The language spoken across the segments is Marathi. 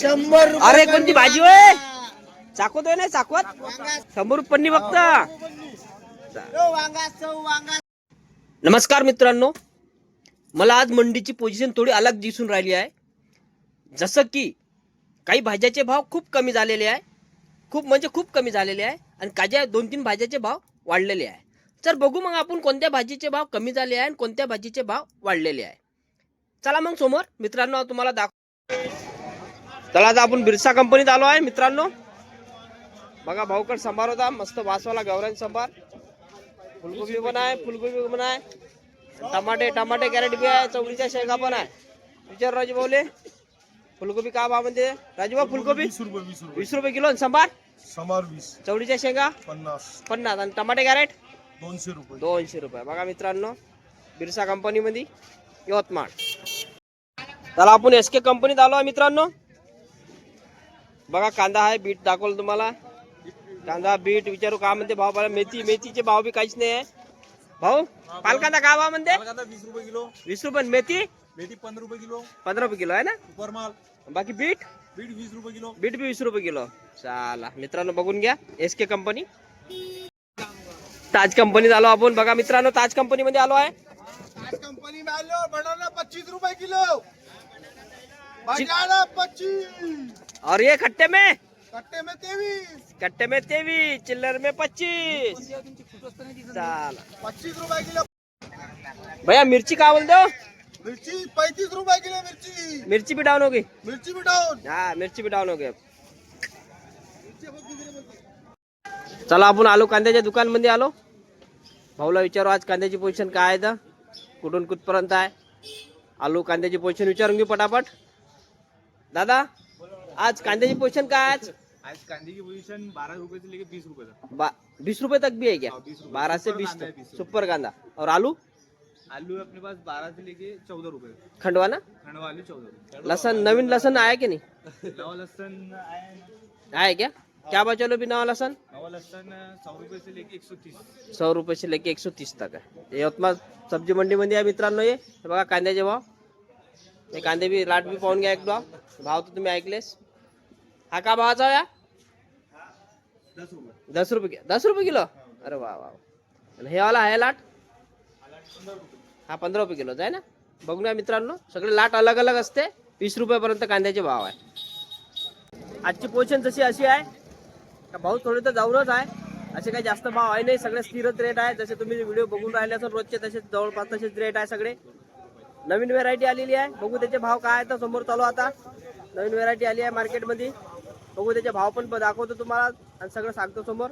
शंभर अरे कोणती भाजी होय? चाकवत आहे ना चाकवत शंभर रुपये पन्नी फक्त. नमस्कार मित्रांनो. मला आज मंडीची पोझिशन थोडी अलग दिसून राहिली आहे. जसं की काही भाज्याचे भाव खूप कमी झालेले आहे. खूप म्हणजे खूप कमी झालेले आहे. आणि काज्या दोन तीन भाज्याचे भाव वाढलेले आहे. तर बघू मग आपण कोणत्या भाजीचे भाव कमी झाले आहे आणि कोणत्या भाजीचे भाव वाढलेले आहे. चला मग समोर मित्रांनो तुम्हाला दाख चला आता आपण बिरसा कंपनीत आलो आहे मित्रांनो. बघा भाऊकड संभार होता. मस्त वासवाला गवरान संभार फुलगोबी पण आहे फुलगोबी पण आहे. टमाटे टमाटे कॅरेट बी आहे चवळीच्या शेंगा पण आहे. विचार राजू भाऊले. फुलगोबी का भाव म्हणते? राजूभाऊ फुलगोबी वीस रुपये वीस रुपये. वीस रुपये किलो आणि संभार समार वीस. चवळीच्या शेंगा? पन्नास. पन्नास. आणि टमाटे कॅरेट दोनशे रुपये. दोनशे रुपये. बघा मित्रांनो बिरसा कंपनीमध्ये यवतमाळ. चला आपण एस के कंपनीत आलो आहे मित्रांनो. बघा कांदा आहे बीट दाखवलं तुम्हाला. कांदा बीट विचारू का म्हणते भाव बघा मेथी मेथीचे भाव बी काहीच नाही आहे. भाऊ पालकांदा का भाव म्हणते? कांदा वीस रुपये किलो. वीस रुपये मेथी? मेथी पंधरा रुपये किलो. पंधरा रुपये किलो आहे ना? सुपर माल बाकी बीट? बीट वीस रुपये किलो. बीट बी वीस रुपये किलो. चला मित्रांनो बघून घ्या एस के कंपनी ताज कंपनीत आलो आपण. बघा मित्रांनो ताज कंपनी मध्ये आलो आहे. आज कंपनी में आलो बनाना पच्चीस रुपए किलो. बनाना पच्चीस. और ये खट्टे में? कट्टे में तेवीस। कट्टे में तेवीस चिल्लर में पच्चीस। चला पच्चीस रुपए किलो। भैया मिर्ची का बोलते हो मिर्ची पैंतीस रुपए किलो मिर्ची। मिर्ची भी डाउन होगी मिर्ची भी डाउन हा मिरची भी डाऊन हो गया चला आपण आलो कांद्याच्या दुकानमध्ये आलो। भाऊला विचारू आज कांद्याची पोझिशन काय आहे तर कुठून कुठपर्यंत आहे? आलू कांद्याची पोझिशन विचारून घेऊ पटापट। दादा आज कांद्याची पोझिशन काय आहे आज? आज कांदे की पोजीशन बारह रुपए से लेके बीस रुपए तक बीस रुपये तक भी है क्या? 20 रुपये। बारह से बीस तक. सुपर कांदा. और आलू? आलू है अपने पास बारह से लेके चौदह रुपए खंडवा ना खंडवा आलू चौदह लसन नवीन लसन आहे की नाही? नवा लहसन आया। आहे क्या? क्या बचलो भी नवा लसन नवा लहसन सौ रुपए से लेके एक सौ तीस सौ रुपये से लेके एकशे तीस तक है यवतमाळ सब्ज़ी मंडीमध्ये आहे मित्रांनो हे हे बघा कांद्याचे भाव. हे कांदे बी लाट बी पाहून घ्या एक भाव भाव तर तुम्ही ऐकलेस। हा का भावाचा या दस रुपये दस रुपये किलो? अरे वा वा आणि हे वाला आहे लाट? हा पंधरा रुपये किलो आहे ना। बघू ना मित्रांनो सगळे लाट अलग अलग असते. वीस रुपयापर्यंत कांद्याचे भाव आहे. आजची पोझिशन जशी अशी आहे का भाऊ थोडे तर जाऊनच आहे. असे काही जास्त भाव आहे नाही सगळे स्थिरच रेट आहे. जसे तुम्ही व्हिडिओ बघून राहिले असाल रोजचे तसेच जवळपास तसेच रेट आहे सगळे. नवीन व्हेरायटी आलेली आहे. बघू त्याचे भाव काय आहे तर समोर चालू आता. नवीन व्हेरायटी आली आहे मार्केटमध्ये बघू त्याचे भाव पण दाखवतो तुम्हाला आणि सगळं सांगतो समोर.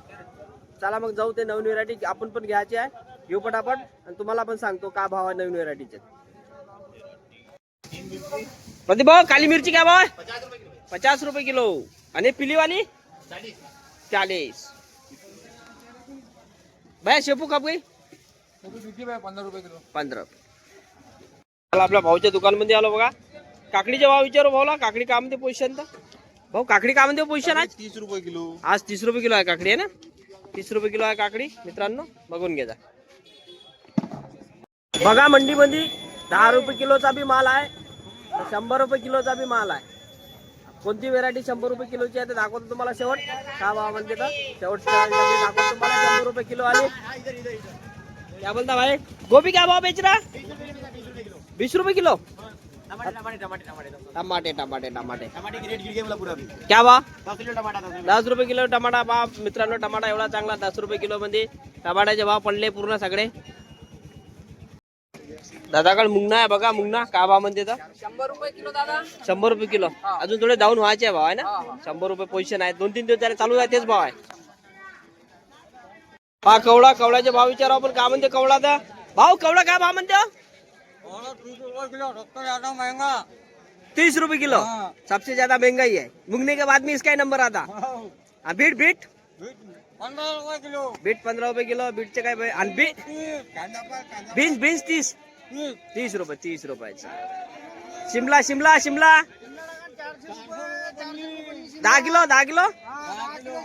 चला मग जाऊ ते नवीन व्हेरायटी आपण पण घ्यायची आहे. घेऊ पटापट आणि तुम्हाला पण सांगतो काय भाव आहे नवीन व्हेरायटीचे प्रदीप भाऊ काली मिरची काय भाव. आहे पचास रुपये किलो. आणि पिलीवाली? चालीस भैया शेपू कप गई पंद्रह रुपए किलो. पंधरा. आपल्या भाऊच्या दुकानमध्ये आलो बघा. काकडीचे भाव विचारू भाऊला? काकडी का म्हणते पोझिशन तर? भाऊ काकडी का म्हणते पोझिशन आज? तीस रुपए किलो. आज तीस रुपये किलो आहे काकडी आहे ना? तीस रुपये किलो आहे काकडी. मित्रांनो बघून घ्या बघा मंडीमध्ये दहा रुपये किलोचा बी माल आहे शंभर रुपये किलोचा बी माल आहे. कोणती व्हेरायटी शंभर रुपये किलोची आहे ते दाखवतो तुम्हाला शेवट. काय भाव म्हणते तर? शेवट दाखवतो तुम्हाला शंभर रुपये किलो आले. क्या बोलता भाई? गोभी क्या भाव बेच रहा? बीस रुपये किलो? टमाटे टमाटे टमाटे क्या भाव दस रुपये किलो टमाटा भाव मित्रांनो टमाटा एवढा चांगला दस रुपये किलो मध्ये. टमाट्याचे भाव पडले पूर्ण सगळे. दादाकडे मुंगना आहे बघा मुंगना. का भाव म्हणते तर? शंभर रुपये किलो दादा. शंभर रुपये किलो. अजून थोडे डाऊन व्हायचे आहे भाव आहे ना? शंभर रुपये पोझिशन आहे. दोन तीन दिवस त्याला चालू आहे तेच भाव आहे. पा कवडा कवड्याचे भाव विचारा आपण का म्हणते कवडा तर भाव कवडा काय भाव म्हणते? हो? तीस रुपये किलो सबसे ज़्यादा महँगाई है। मुंगने के बाद में इसका ही नंबर आता। हाँ। Bit bit? बीट पंधरा रुपये किलो। बीटचे काय भाई आणि बीट बीन्स बीन्स तीस। तीस? रुपये तीस रुपयाचा शिमला शिमला शिमला? दहा किलो दहा किलो?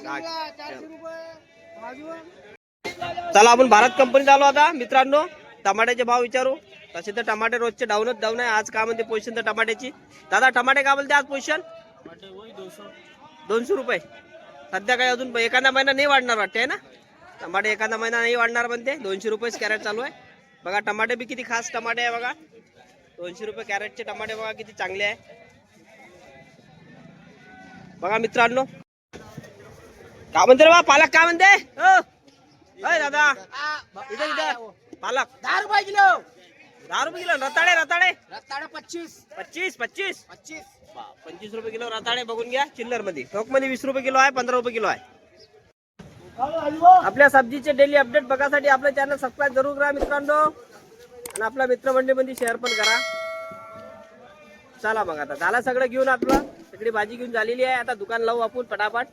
दहा किलो. चला। आपण भारत कंपनीत आलो आता मित्रांनो। टमाट्याचे भाव विचारू। तसे तर टमाटे रोजचे डाऊनच डाऊन आहे. आज काय म्हणते पोझिशन तर टमाट्याची? दादा टमाटे काय बोलते आज पोझिशन दोनशे. रुपये. सध्या काही अजून एखादा महिना नाही वाढणार वाटते है ना? टमाटे एखादा महिना नाही वाढणार म्हणते. दोनशे रुपयेच कॅरेट चालू आहे. बघा टमाटे बी किती खास टमाटे आहे बघा. दोनशे रुपये कॅरेटचे टमाटे बघा किती चांगले आहे. बघा मित्रांनो. का म्हणते रे बा पालक काय म्हणते? हो. दादा. इथं इथं. पालक. दहा रुपये किलो. दहा रुपये किलो रताळे रताळे. रताळा पच्चीस. पच्चीस पच्चीस. पच्चीस. पंचवीस रुपये किलो रताळे बघून घ्या चिल्लरमध्ये ठोकमध्ये वीस रुपये किलो आहे पंधरा रुपये किलो आहे. आपल्या सब्जीचे डेली अपडेट बघासाठी आपलं चॅनल सबस्क्राईब जरूर करा मित्रांनो. आणि आपल्या मित्रमंडळीमध्ये शेअर पण करा. चला मग आता. झालं सगळं घेऊन आपलं. सगळी भाजी घेऊन झालेली आहे. आता दुकान लावू आपण पटापट.